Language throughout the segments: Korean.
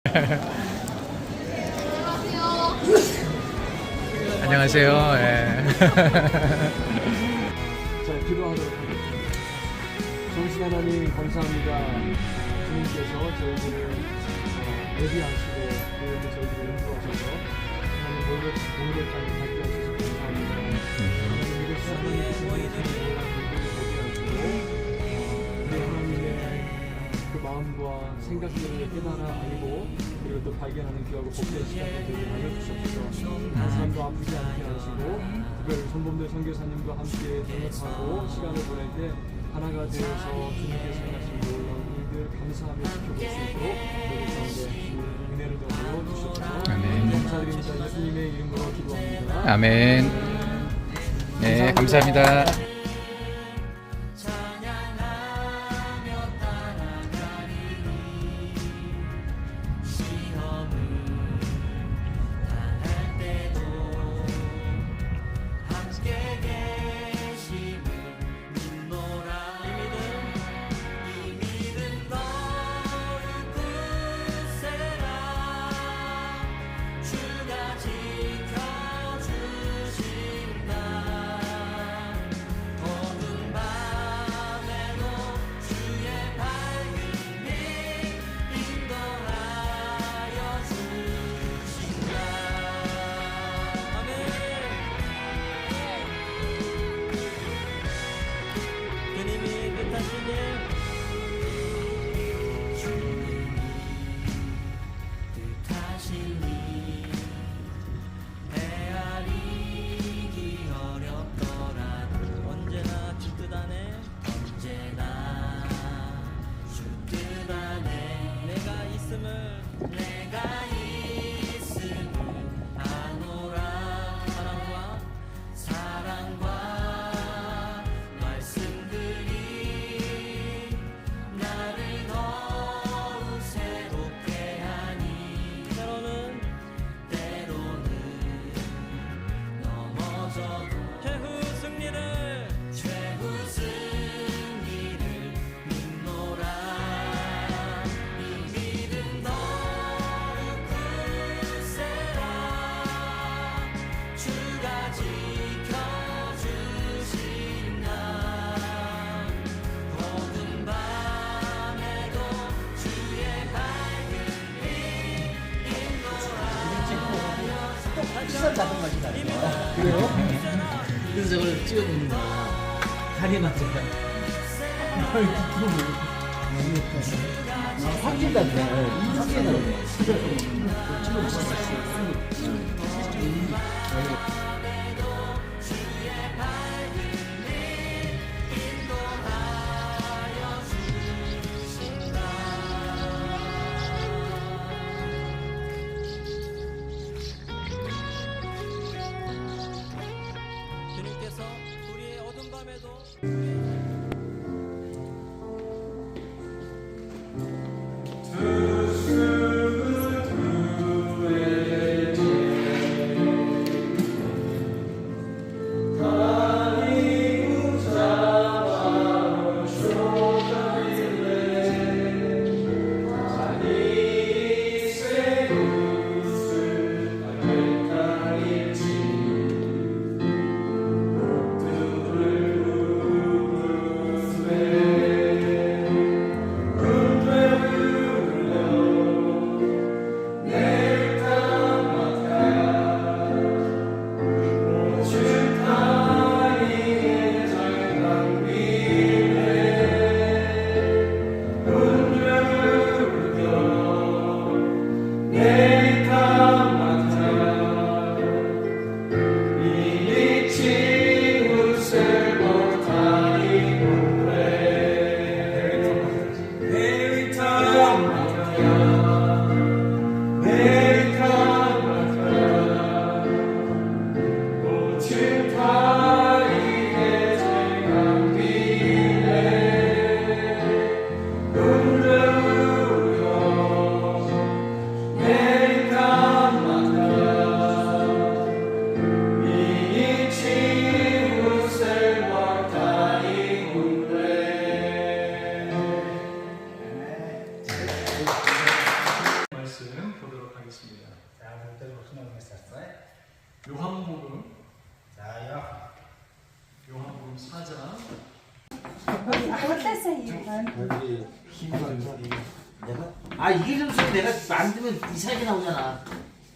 안녕하세요. 예. 자, 기도하도록 하겠습니다. 정신 하나님 감사합니다. 주님께서 저희들을 어, 예비하시고 그리고 저희들을 인도하셔서 하나님 모든 공격까지 받게 하셔서 감사합니다. 하나님 이것이 하나님께서 우리의 삶을 생각들을 깨달아 알고 그리고 또 발견하는 귀하고 복된 시간을 되게 하여 주옵소서. 한 사람도 아프지 않게 하시고 특별히 손범대 선교사님과 함께 동역하고 시간을 보낼 때 하나가 되어서 주님께서 행하신 놀라운 일들 감사하며 지켜볼 수 있도록 우리 가운데 은혜를 더하여 주시옵소서. 아멘. 감사드립니다. 예수님의 이름으로 기도합니다. 아멘. 네, 감사합니다. 뜻하시니 헤아리기 어렵더라 언제나 주뜻 안에 언제나 주뜻 안에 내가 있음을 내가 있음을 그래요? 그래서 저걸 찍어놓는 거야. 다리 맞잖아. 확진 같아. 확진하고. 주님께서 9-2. 자요. 요한복음 4장 여기 힘이 아 이게 좀 내가 만들면 이상하게 나오잖아.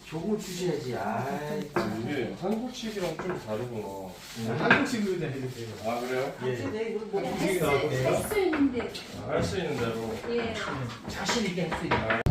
조금 주셔야지. 아이 참. 이게 한국식이랑 좀 다르구나. 한국식으로 해드릴게요. 아 그래요? 예. 할수 있는데 할 수 있는 대로. 예 자신 있게 할 수 있는. 아,